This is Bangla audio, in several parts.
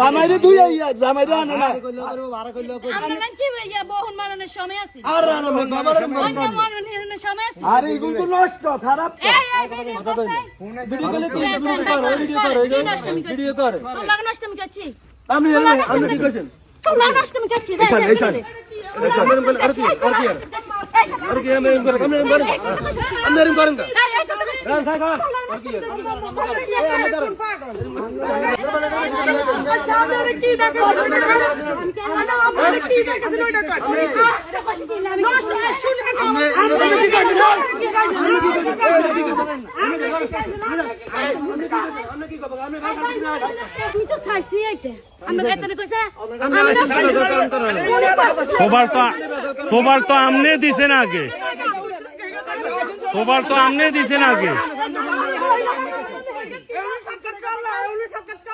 জামাইরে দুই আইয়া জামাইরে আনে না। আপনার নাম কি বহুন মাননের সময় আছে? আর এগুলো তো নষ্ট খারাপ ভিডিও করছি? আপনি আপনি কি করছেন এরকম করেন, আর কি আর কি? আমি করেন, এরকম করেন এরকম করেন সবার তো সবার তো আমনে আগে। সবার তো আমনে দিছেন আগে আপনি মহিলা মানুষ আপনি আপনি কি করছিলেন? আপনি এর কি করছিলেন? আপনি হলো কোনো সময় নষ্ট হ্যাঁ? আপনি কোনো সময় নষ্ট? আপনি এটা বিয়ে করছেন?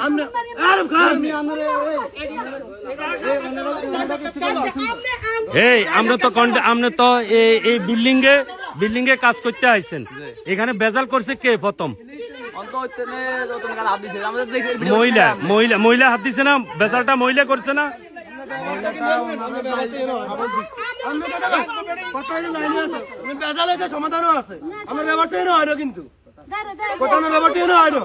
আপনি। এই আমরা তো আমরা তো এই এই বিল্ডিং এ বিল্ডিং এ কাজ করতে আইছেন এখানে বেজাল করছে কে প্রথম মহিলা মহিলা মহিলা হাত দিছে না বেজালটা মহিলা করছে না সমাধানও আছে। আমার ব্যাপারটাই না হইল কিন্তু। কথা না ব্যাপারটাই না হইল।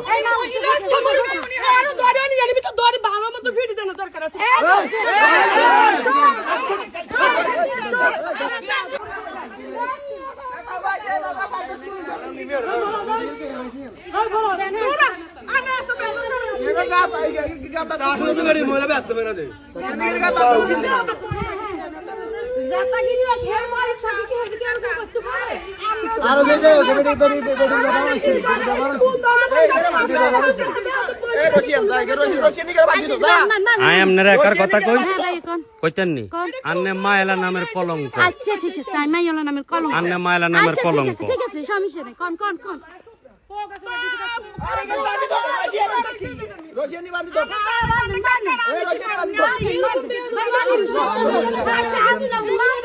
আসলে আরও দেখে বেটি বেটি বেটি ব্যবহার আছে ব্যবহার আছে আই আপনারা একার কথা কই? হ্যাঁ কইতেন নি? আন্নে মায়েলা নামের কলঙ্ক। আচ্ছা ঠিক আছে আমি মাইয়লা নামের কলম আন্নে মায়েলা নামের আচ্ছা ঠিক কলঙ্ক। আছে ঠিক আছে সমস্যা নাই। কোন কোন কোন? আমরা পুরুষের গায়ে আবদান আমি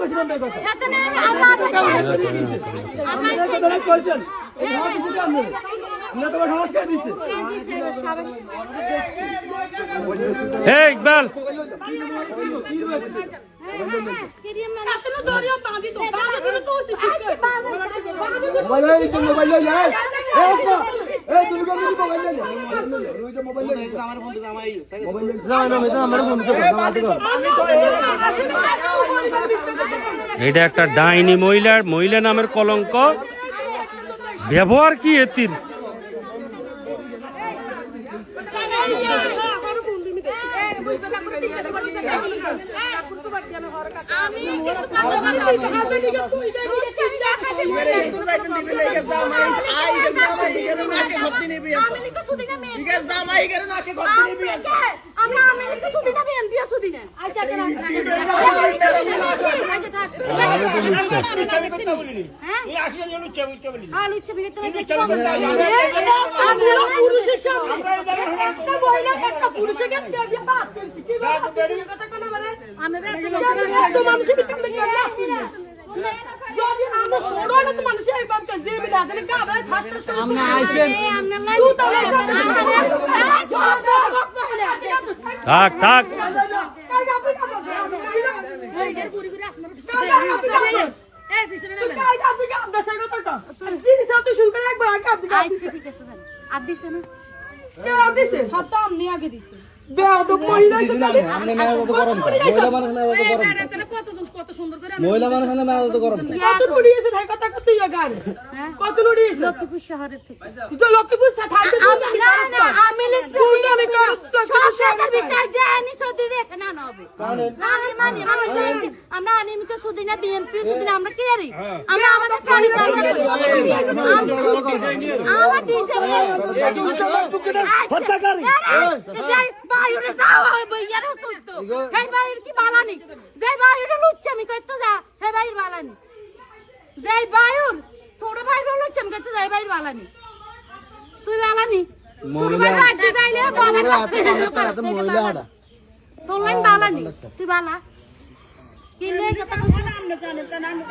আমরা কর। এটা একটা ডাইনি মহিলার মহিলা নামের কলঙ্ক। ব্যবহার কি এতির আমি আমরা আমি তো সুদি না বিয়ান সুদি না আচ্ছা কেন আচ্ছা হ্যাঁ আর তো আমরা একটা পুরুষকে দেবে বাদ করছি কি যদি না এই যে বিলা দেন কাবড়ে ঠাস ঠাস আমরা আইছেন থাক থাক আচ্ছা ঠিক আছে আর দিছে না হাত আমনি দিছে তাহলে। আপনি মেজাজ তো গরম কেন? মহিলা মহিলা মানুষ হলে মেজাজ তো গরম? কত লুড়ি এসে কথা কত ইয়া কত লুড়ি লক্ষ্মীপুর শহরে থেকে। তো লক্ষ্মীপুর আমি না না আমি আমি ভিতরে এখানে হবে। না মানি। আমরা আনিমিত সুদিনে বিএমপি সুদিনে আমরা কি জানি আমরা আমাদের প্রাণী আমার হত্যাকারী। যাই বায়ুরে যাও বইয়ার হতো হে বায়ুর কি বালানি যাই বায়ুরে লুচ্ছে আমি কইতো যা হে বায়ুর বালানি যাই বায়ুর ছোট ভাইর লুচ্ছে আমি কইতো যাই বায়ুর বালানি তুই বালানি ছোট ভাই রাজ্যে যাইলে বাবা মহিলা তোর লাইন বালানি তুই বালা কি লে কথা কইছিস?